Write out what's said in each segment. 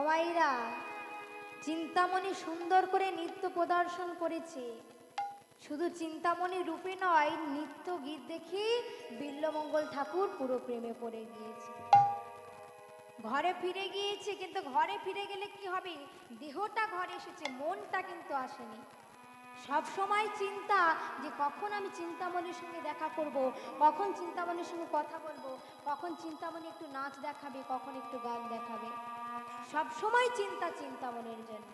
অমাইরা চিন্তামণি সুন্দর করে নৃত্য প্রদর্শন করেছে। শুধু চিন্তামণি রূপে নয়, নৃত্য গীত দেখি বিল্লমঙ্গল ঠাকুর পুরো প্রেমে পড়ে গিয়েছে। ঘরে ফিরে গিয়েছে, কিন্তু ঘরে ফিরে গেলে কি হবে? দেহটা ঘরে এসেছে, মনটা কিন্তু আসেনি। সব সময় চিন্তা যে কখন আমি চিন্তামণির সঙ্গে দেখা করব, কখন চিন্তামণির সঙ্গে কথা বলব, কখন চিন্তামণি একটু নাচ দেখাবে, কখন একটু গান দেখাবে। সব সময় চিন্তা চিন্তা মনের জন্য।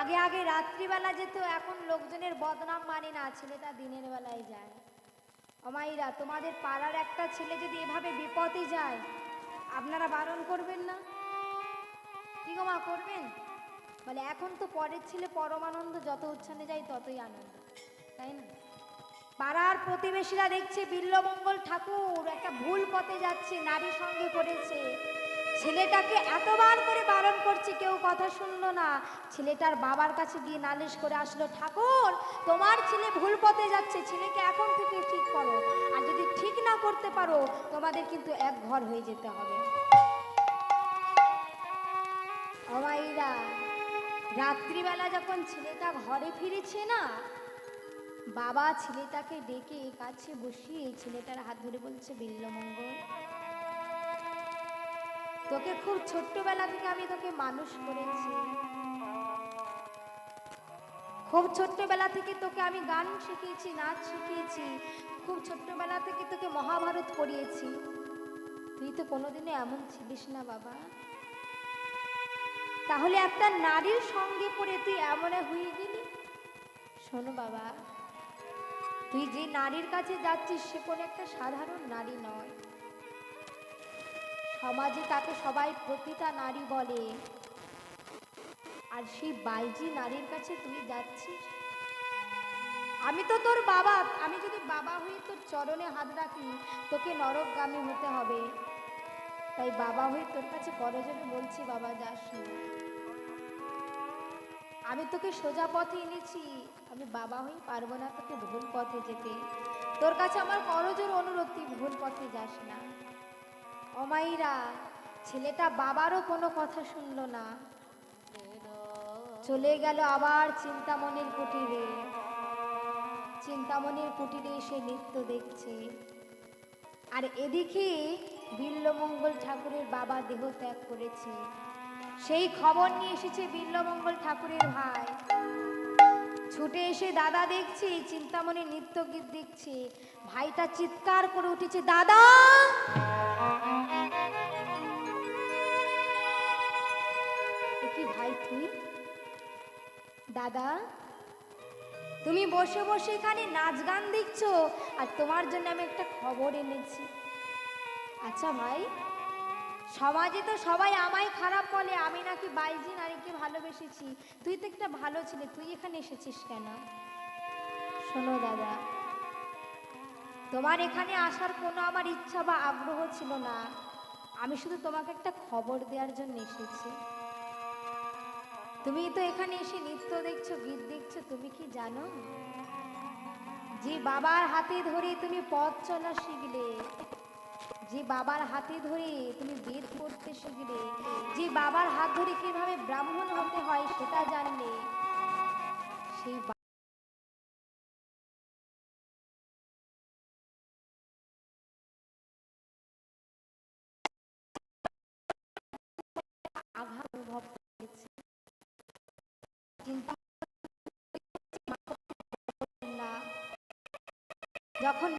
আগে আগে রাত্রিবেলা যেত, এখন লোকজনের বদনাম মানে না, ছেলেটা দিনের বেলায় যায়। অমাইরা তোমাদের পাড়ার একটা ছেলে যদি এভাবে বিপদে যায়, আপনারা বারণ করবেন না? কি গো মা, করবেন? বলে, এখন তো পরের ছেলে পরমানন্দ, যত উচ্ছানে যায় ততই আনন্দ, তাই না? পাড়ার প্রতিবেশীরা দেখছে বিল্লমঙ্গল ঠাকুর একটা ভুল পথে যাচ্ছে নারী সঙ্গে করেছে। ছেলেটাকে এতবার করে বারণ করছে, কেউ কথা শুনলো না। ছেলেটার বাবার কাছে গিয়ে নালিশ করে আসলো, ঠাকুর, তোমার ছেলে ভুল পথে যাচ্ছে, ছেলেকে এখন থেকে ঠিক করো। আর যদি ঠিক না করতে পারো, তোমাদের কিন্তু এক ঘর হয়ে যেতে হবে। অমাইরা রাত্রিবেলা যখন ছেলেটা ঘরে ফিরেছে না, বাবা ছেলেটাকে ডেকে কাছে বসিয়ে ছেলেটার হাত ধরে বলছে, বিল্লমঙ্গল তোকে খুব ছোট্টবেলা থেকে আমি তোকে মানুষ করেছি। খুব ছোট্টবেলা থেকে তোকে আমি গান শিখিয়েছি, নাচ শিখিয়েছি। খুব ছোট্টবেলা থেকে তোকে মহাভারত পড়িয়েছি। তুই তো কোনোদিনও এমন ছিলিস না, বাবা। তাহলে একটা নারীর সঙ্গে পড়ে তুই এমন হয়ে গেলি? শোনো, বাবা, তুই যে নারীর কাছে যাচ্ছিস সে কোনো একটা সাধারণ নারী নয়। সমাজে তাকে সবাই প্রতিটা নারী বলে। আর সেই বাইজি নারীর কাছে তুই যাচ্ছিস? আমি তো তোর বাবা, আমি যদি বাবা হয়ে তোর চরণে হাত রাখি, তোকে নরকগামী হতে হবে। তাই বাবা হয়ে তোর কাছে করজনে বলছি, বাবা, যাস আমি তোকে সোজা পথে এনেছি, আমি বাবা হয়ে পারব না তোকে ভুল পথে যেতে। তোর কাছে আমার করজোর অনুরোধ তুই ভুল পথে যাস না। অমাইরা ছেলেটা বাবারও কোনো কথা শুনলো না। চলে গেল আবার চিন্তামণির কুটিরে। চিন্তামণির কুটিরে এসে নৃত্য দেখছে। আর এদিকে বিল্লমঙ্গল ঠাকুরের বাবা দেহ ত্যাগ করেছে। সেই খবর নিয়ে এসেছে বিল্লমঙ্গল ঠাকুরের ভাই। ছুটে এসে দাদা দেখছে, চিন্তামণি নৃত্য গীত দেখছে। ভাইটা চিৎকার করে উঠেছে, দাদা! ভাই তুই। দাদা, তুমি বসে বসে এখানে নাচ গান দেখছ, আর তোমার জন্য আমি একটা খবর এনেছি। আচ্ছা ভাই, সমাজে তো সবাই আমায় খারাপ বলে, আমি নাকি বাইজি নারীকে ভালোবেসেছি। তুই তো একটা ভালো ছেলে, তুই এখানে এসেছিস কেন? শোনো দাদা, তোমার এখানে আসার কোনো আমার ইচ্ছা বা আগ্রহ ছিল না। আমি শুধু তোমাকে একটা খবর দেওয়ার জন্য এসেছি। তুমি তো এখানে এসে নৃত্য দেখছ, গীত দেখছ, তুমি কি জানো? যে বাবার হাতে ধরে তুমি পথ চলা শিখলে, যে বাবার হাতে ধরে তুমি বেদ পড়তে শিখলে, যে বাবার হাত ধরে কীভাবে ব্রাহ্মণ হতে হয় সেটা জানলে, সেই যখন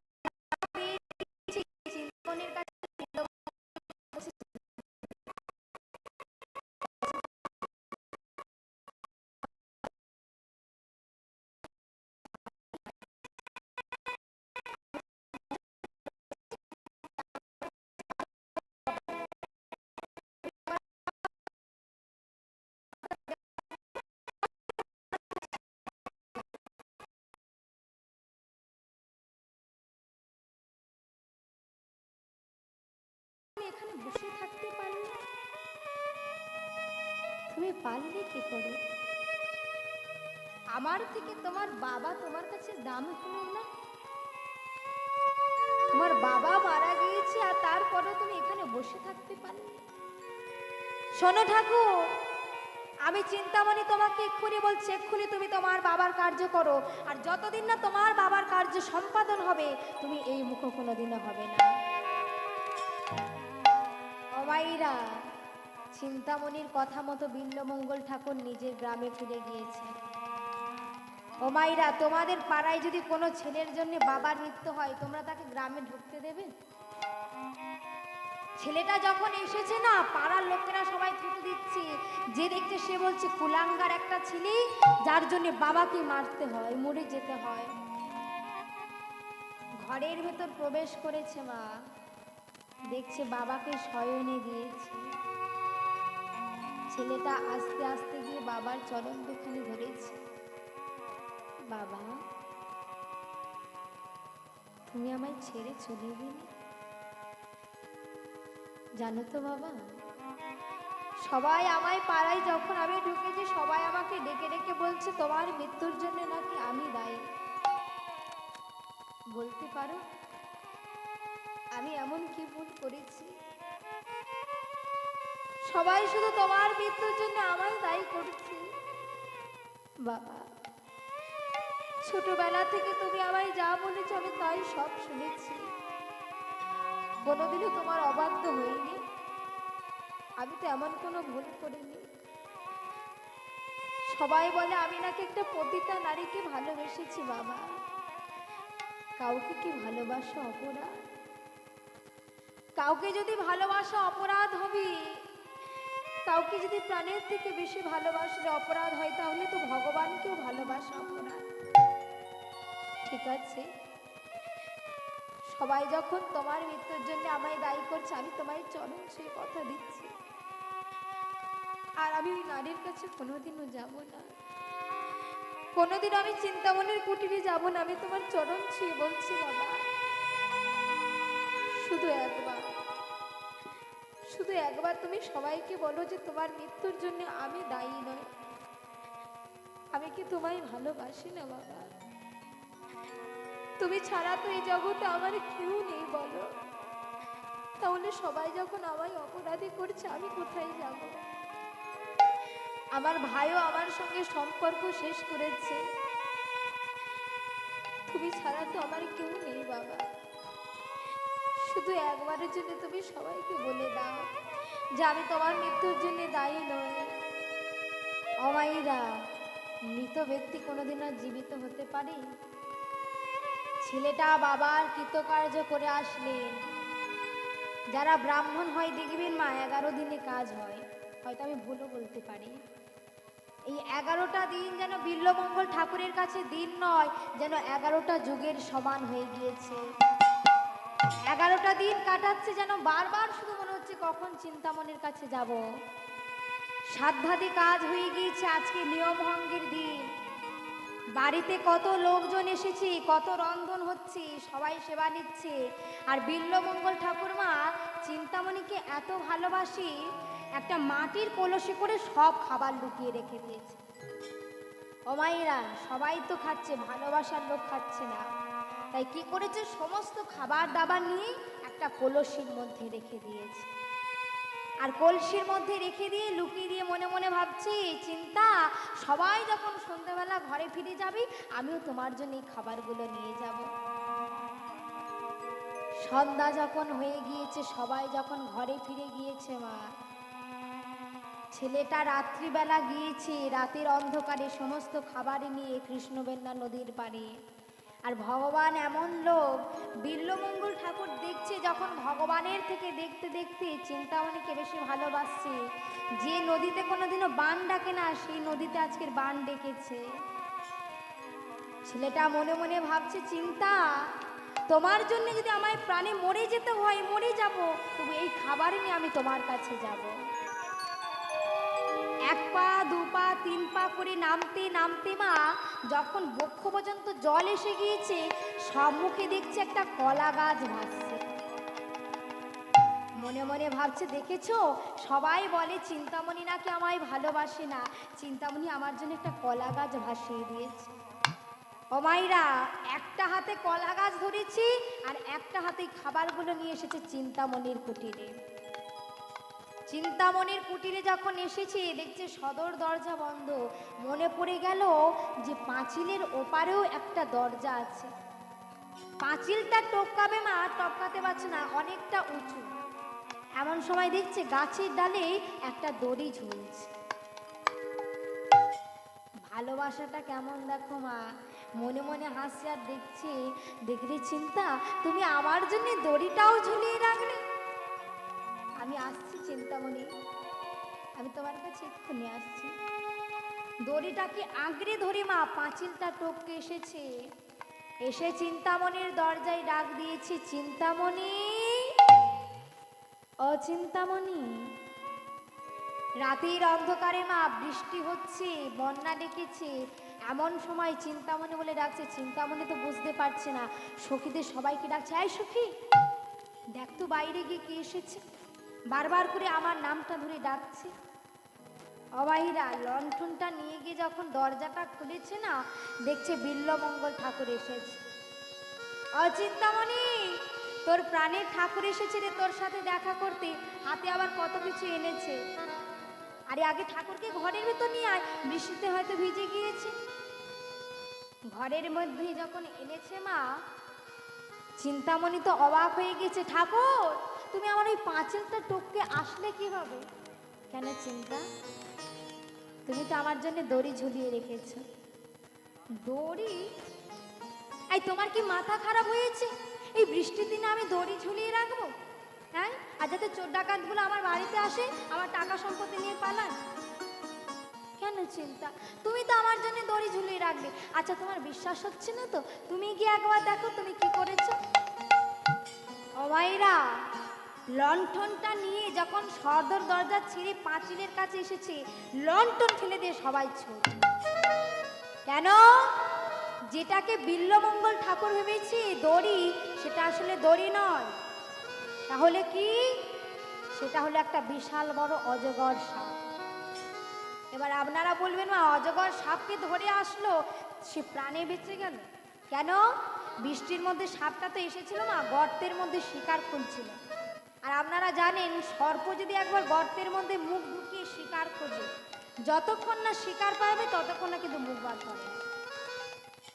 এখানে বসে থাকতে পারলে তুমি পারলে কি করে? আমার থেকে তোমার বাবা তোমার কাছে দাম হলো না? তোমার বাবা মারা গিয়েছে আর তারপরে তুমি এখানে বসে থাকতে পারলে শোনো ঠাকুর, আমি চিন্তামণি তোমাকে এক্ষুনি বলছি, এক্ষুনি তুমি তোমার বাবার কার্য করো। আর যতদিন না তোমার বাবার কার্য সম্পাদন হবে, তুমি এই মুখ কোনোদিনও হবে না। অমাইরা চিন্তামণির কথা মতো বিল্লমঙ্গল ঠাকুর নিজের গ্রামে ফিরে গিয়েছে। ও মাইরা, তোমাদের পাড়ায় যদি কোনো ছেলের জন্য বাবার মৃত্যু হয়, তোমরা তাকে গ্রামে ঢুকতে দেবে? ছেলেটা যখন এসেছে না, পাড়ার লোকেরা সবাই থুতু দিচ্ছে। যে দেখছে, সে বলছে, কুলাঙ্গার একটা ছেলে, যার জন্য বাবাকে মারতে হয়, মরে যেতে হয়। ঘরের ভেতর প্রবেশ করেছে মা। দেখছে বাবাকে শয়নে দিয়েছে। ছেলেটা আস্তে আস্তে গিয়ে বাবার চরণ দুখানি ধরেছে। বাবা, তুমি আমায় ছেড়ে চলে গেলে? জানো তো বাবা, সবাই আমায় পাড়ায় যখন আমি ঢুকেছি, সবাই আমাকে ডেকে ডেকে বলছে, তোমার মৃত্যুর জন্য নাকি আমি দায়ী? বলতে পারো? ভুল করেছি। সবাই শুধু তোমার মৃত্যুর জন্য আমায় দায়ী করছে। বাবা, ছোটবেলা থেকে তুমি আমায় যা বলেছ আমি তাই সব শুনেছি। কোনোদিনও তোমার অবাধ্য হইনি। আমি তো এমন কোনো ভুল করিনি। সবাই বলে আমি নাকি একটা পতিতা নারীকে ভালোবেসেছি বাবা। কাউকে কি ভালোবাসা অপরাধ? কাউকে যদি ভালোবাসা অপরাধ হবে। কাউকে যদি প্রাণের থেকে বেশি ভালোবাসলে অপরাধ হয়, তাহলে তো ভগবানকেও ভালোবাসা অপরাধ। ঠিক আছে। সবাই যখন তোমার মৃত্যুর জন্য আমায় দায়ী করছে, আমি তোমায় চরণ সেই কথা দিচ্ছি। আর আমি ওই নারীর কাছে কোনোদিনও যাব না। কোনোদিন আমি চিন্তামনের কুটিরে যাব না, আমি তোমার চরণ ছুঁয়ে বলছি বাবা। শুধু একবার। শুধু একবার তুমি সবাইকে বলো যে তোমার মৃত্যুর জন্য আমি দায়ী নয় আমি কি তোমায় ভালোবাসি না, বাবা? তুমি ছাড়া তো এই জগতে আমার কেউ নেই, বলো। তাহলে সবাই যখন আমায় অপরাধী করছে, আমি কোথায় যাব? আমার ভাইও আমার সঙ্গে সম্পর্ক শেষ করেছে। তুমি ছাড়া তো আমার কেউ নেই, বাবা। শুধু একবারের জন্য তুমি সবাইকে বলে দাও যে আমি তোমার মৃত্যুর জন্য দায়ী নই। অমাইরা মৃত ব্যক্তি কোনোদিন আর জীবিত হতে পারে? ছেলেটা বাবার কৃতকার্য করে আসলেন যারা ব্রাহ্মণ হয়, দেখবেন মা, এগারো দিনে কাজ হয়। হয়তো আমি ভুলও বলতে পারি। এই এগারোটা দিন যেন বিল্লমঙ্গল ঠাকুরের কাছে দিন নয়, যেন এগারোটা যুগের সমান হয়ে গিয়েছে। এগারোটা দিন কাটাচ্ছে যেন বারবার, শুধু মনে হচ্ছে কখন চিন্তামনের কাছে যাব। সাধ্যাদি কাজ হয়ে গিয়েছে আজকে নিয়ম ভঙ্গের দিন। বাড়িতে কত লোকজন এসেছে, কত রন্ধন হচ্ছে, সবাই সেবা নিচ্ছে। আর বিল্লমঙ্গল ঠাকুরমা চিন্তামণিকে এত ভালোবাসি, একটা মাটির কলসে করে সব খাবার লুকিয়ে রেখে দিয়েছে। অমাইরা সবাই তো খাচ্ছে, ভালোবাসার লোক খাচ্ছে না। তাই কি করেছে? সমস্ত খাবার দাবার নিয়ে একটা কলসির মধ্যে রেখে দিয়েছে। আর কলসির মধ্যে রেখে দিয়ে লুকিয়ে দিয়ে মনে মনে ভাবছি, চিন্তা, সবাই যখন সন্ধ্যাবেলা ঘরে ফিরে যাবি, আমিও তোমার জন্য এই খাবারগুলো নিয়ে যাব। সন্ধ্যা যখন হয়ে গিয়েছে, সবাই যখন ঘরে ফিরে গিয়েছে মা। ছেলেটা রাত্রিবেলা গিয়েছে, রাতের অন্ধকারে সমস্ত খাবার নিয়ে কৃষ্ণবেন্দা নদীর পাড়ে। আর ভগবান এমন লোক, বিল্লমঙ্গল ঠাকুর দেখছে যখন ভগবানের থেকে দেখতে দেখতে চিন্তামণিকে বেশি ভালোবাসছে। যে নদীতে কোনোদিনও বান ডাকে না, সেই নদীতে আজকের বান ডেকেছে। ছেলেটা মনে মনে ভাবছে, চিন্তা, তোমার জন্য যদি আমায় প্রাণে মরে যেতে হয়, মরে যাব, তবু এই খাবার নিয়ে আমি তোমার কাছে যাব। এক পা, দু পা, তিন পা করে নামতে নামতে মা, যখন বক্ষ পর্যন্ত জল এসে গিয়েছে, সম্মুখে দেখছে একটা কলা গাছ ভাসছে। মনে মনে ভাবছে, দেখেছ? সবাই বলে, চিন্তামণি নাকি আমায় ভালোবাসে না? চিন্তামণি আমার জন্য একটা কলা গাছ ভাসিয়ে দিয়েছে। অমাইরা একটা হাতে কলা গাছ ধরেছি, আর একটা হাতে খাবারগুলো নিয়ে এসেছে চিন্তামণির কুটিরে। চিন্তামণির কুটিরে যখন এসেছে, দেখছে সদর দরজা বন্ধ। মনে পড়ে গেল যে পাঁচিলের ওপারেও একটা দরজা আছে। পাঁচিলটা টপকাবে মা, টপকাতে পারছে না, অনেকটা উঁচু। এমন সময় দেখছে গাছের ডালে একটা দড়ি ঝুলছে। ভালোবাসাটা কেমন দেখো মা? মনে মনে হাসছে আর দেখছে, দেখলে চিন্তা, তুমি আমার জন্য দড়িটাও ঝুলিয়ে রাখলে। চিন্তামণি আমি তোমার কাছে আসছি। দড়িটাকে আঁকড়ে ধরে মা, পাঁচিলটা এসেছে। এসে চিন্তামণির দরজায় ডাক দিয়েছে, চিন্তামণি! ও চিন্তামণি! রাতের অন্ধকারে মা, বৃষ্টি হচ্ছে, বন্যা ডেকেছে। এমন সময় চিন্তামণি বলে ডাকছে, চিন্তামণি তো বুঝতে পারছে না। সখীদের সবাইকে ডাকছে আয় সখী, দেখ তো বাইরে গিয়ে কে এসেছে। বারবার করে আমার নামটা ধরে ডাকছে। অবাহিরা, লণ্ঠনটা নিয়ে গিয়ে যখন দরজাটা খুলেছে না, দেখছে বিল্লমঙ্গল ঠাকুর এসেছে। অচিন্তামণি, তোর প্রাণের ঠাকুর এসেছে রে তোর সাথে দেখা করতে। হাতে আবার কত কিছু এনেছে। আরে আগে ঠাকুরকে ঘরের ভেতর নিয়ে আয়, বৃষ্টিতে হয়তো ভিজে গিয়েছে। ঘরের মধ্যে যখন এনেছে মা চিন্তামণি তো অবাক হয়ে গেছে, ঠাকুর, তুমি আমার ওই পাঁচিলটা টপকে আসলে কীভাবে? কেন চিন্তা? তুমি তো আমার জন্য দড়ি ঝুলিয়ে রেখেছ। দড়ি? এই তোমার কি মাথা খারাপ হয়েছে? এই বৃষ্টির দিনে আমি দড়ি ঝুলিয়ে রাখব? হ্যাঁ? আর যাতে চোর ডাকাতগুলো আমার বাড়িতে আসে, আমার টাকা সম্পত্তি নিয়ে পালান কেন চিন্তা? তুমি তো আমার জন্য দড়ি ঝুলিয়ে রাখবে। আচ্ছা তোমার বিশ্বাস হচ্ছে না তো? তুমি গিয়ে একবার দেখো তুমি কি করেছ। অমাইরা লণ্ঠনটা নিয়ে যখন সদর দরজা ছিঁড়ে পাঁচিলের কাছে এসেছে, লণ্ঠন ফেলে দিয়ে সবাই ছোট। কেন? যেটাকে বিল্লমঙ্গল ঠাকুর ভেবেছি, দড়ি, সেটা আসলে দড়ি নয়। তাহলে কি? সেটা হলো একটা বিশাল বড় অজগর সাপ। এবার আপনারা বলবেন, মা, অজগর সাপকে ধরে আসলো? সে প্রাণে বেঁচে গেল। কেন? বৃষ্টির মধ্যে সাপটা তো এসেছিল না গর্তের মধ্যে শিকার খুঁজছিল। আর আপনারা জানেন, সর্প যদি একবার গর্তের মধ্যে মুখ ঢুকিয়ে শিকার খোঁজে, যতক্ষণ না শিকার পাবে, ততক্ষণ না কিন্তু মুখ করে। না।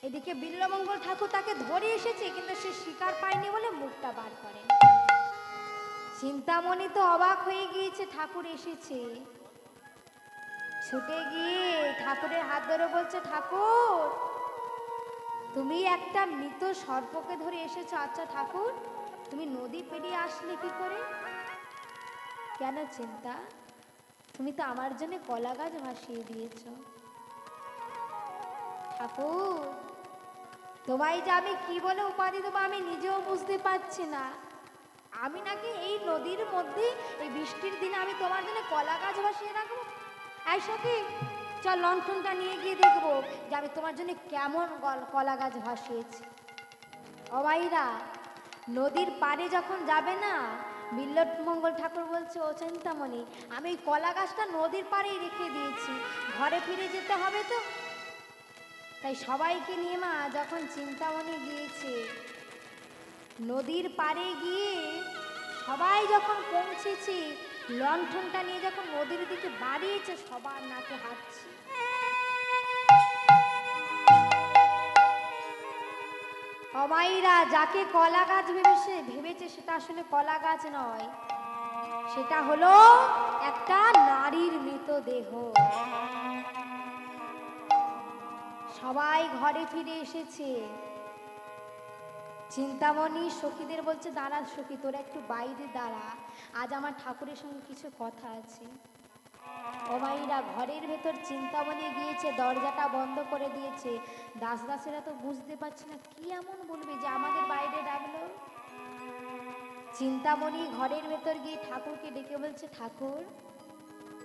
এদিকে বিল্লমঙ্গল ঠাকুর তাকে ধরে এসেছে, কিন্তু সে শিকার পায়নি বলে মুখটা বার করে চিন্তামণি তো অবাক হয়ে গিয়েছে, ঠাকুর এসেছে। ছুটে গিয়ে ঠাকুরের হাত ধরে বলছে, ঠাকুর, তুমি একটা মৃত সর্পকে ধরে এসেছ। আচ্ছা ঠাকুর, তুমি নদী পেরিয়ে আসলে কি করে? কেন চিন্তা? তুমি তো আমার জন্য কলা গাছ ভাসিয়ে দিয়েছ। ঠাকুর, তোমায় যে আমি কি বলে উপাধি দেবো আমি নিজেও বুঝতে পারছি না। আমি নাকি এই নদীর মধ্যে এই বৃষ্টির দিনে আমি তোমার জন্য কলা গাছ ভাসিয়ে রাখব এই সখী, চল লণ্ঠনটা নিয়ে গিয়ে দেখব যে আমি তোমার জন্য কেমন কলা গাছ ভাসিয়েছি। অবাইরা, নদীর পাড়ে যখন যাবে না, বিল্লট মঙ্গল ঠাকুর বলছে, ও চিন্তামণি, আমি এই কলা গাছটা নদীর পাড়েই রেখে দিয়েছি, ঘরে ফিরে যেতে হবে তো? তাই সবাইকে নিয়ে মা যখন চিন্তামণি গিয়েছে, নদীর পাড়ে গিয়ে সবাই যখন পৌঁছেছে লণ্ঠনটা নিয়ে যখন নদীর দিকে বাড়িয়েছে, সবার নাকে হাঁটছে অমাইরা যাকে কলা গাছ ভেবেছে ভেবেছে সেটা আসলে কলা গাছ নয়। সেটা হলো একটা নারীর মৃতদেহ সবাই ঘরে ফিরে এসেছে। চিন্তামণি সখীদের বলছে, দাঁড়া সখী, তোরা একটু বাইরে দাঁড়া। আজ আমার ঠাকুরের সঙ্গে কিছু কথা আছে। অমাইরা ঘরের ভেতর চিন্তামণি গিয়েছে, দরজাটা বন্ধ করে দিয়েছে। দাস দাসেরা তো বুঝতে পারছে না, কি এমন বলবে যে আমাদের বাইরে ডাকলো? চিন্তামণি ঘরের ভেতর গিয়ে ঠাকুরকে ডেকে বলছে, ঠাকুর,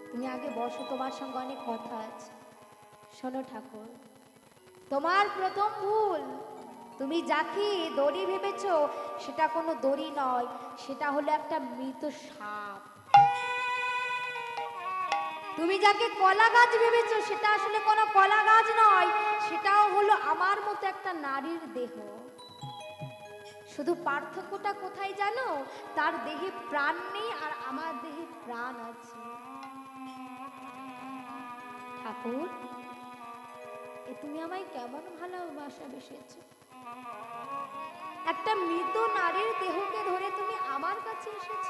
তুমি আগে বসো, তোমার সঙ্গে অনেক কথা আছে। শোনো ঠাকুর, তোমার প্রথম ভুল। তুমি যাকে দড়ি ভেবেছ, সেটা কোনো দড়ি নয়, সেটা হলো একটা মৃত সাপ। তুমি যাকে কলা গাছ ভেবেছো, সেটা আসলে কোনো কলা গাছ নয়, সেটাও হলো আমার মতো একটা নারীর দেহ। শুধু পার্থক্যটা কোথায় জানো? তার দেহে প্রাণ নেই আর আমার দেহে প্রাণ আছে। ঠাকুর, এ তুমি আমায় কেমন ভালোবাসা বেসেছো একটা মৃত নারীর দেহকে ধরে তুমি আমার কাছে এসেছ।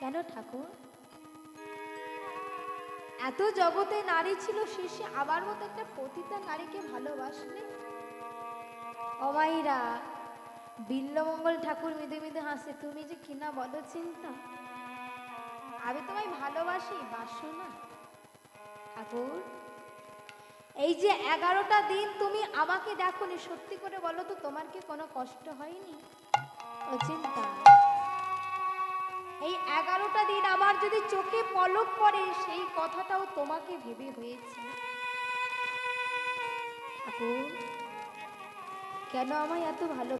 কেন ঠাকুর? এত জগতে নারী ছিল শেষে আমার মতো একটা পতিতা নারীকে ভালোবাসলে? অমাইরা বিল্লমঙ্গল ঠাকুর মেদে মেদে হাসে, তুমি যে কিনা বলো চিন্তা? আমি তোমায় ভালোবাসি বাসো না ঠাকুর এই যে এগারোটা দিন তুমি আমাকে দেখো নি সত্যি করে বলো তো, তোমার কি কোনো কষ্ট হয়নি? অচিন্তা চিন্তা। এই এগারোটা দিন আমার যদি চোখে পলক পড়ে, সেই কথাটাও তোমাকে ভেবে হয়েছে। কেন আমায় এত ভালো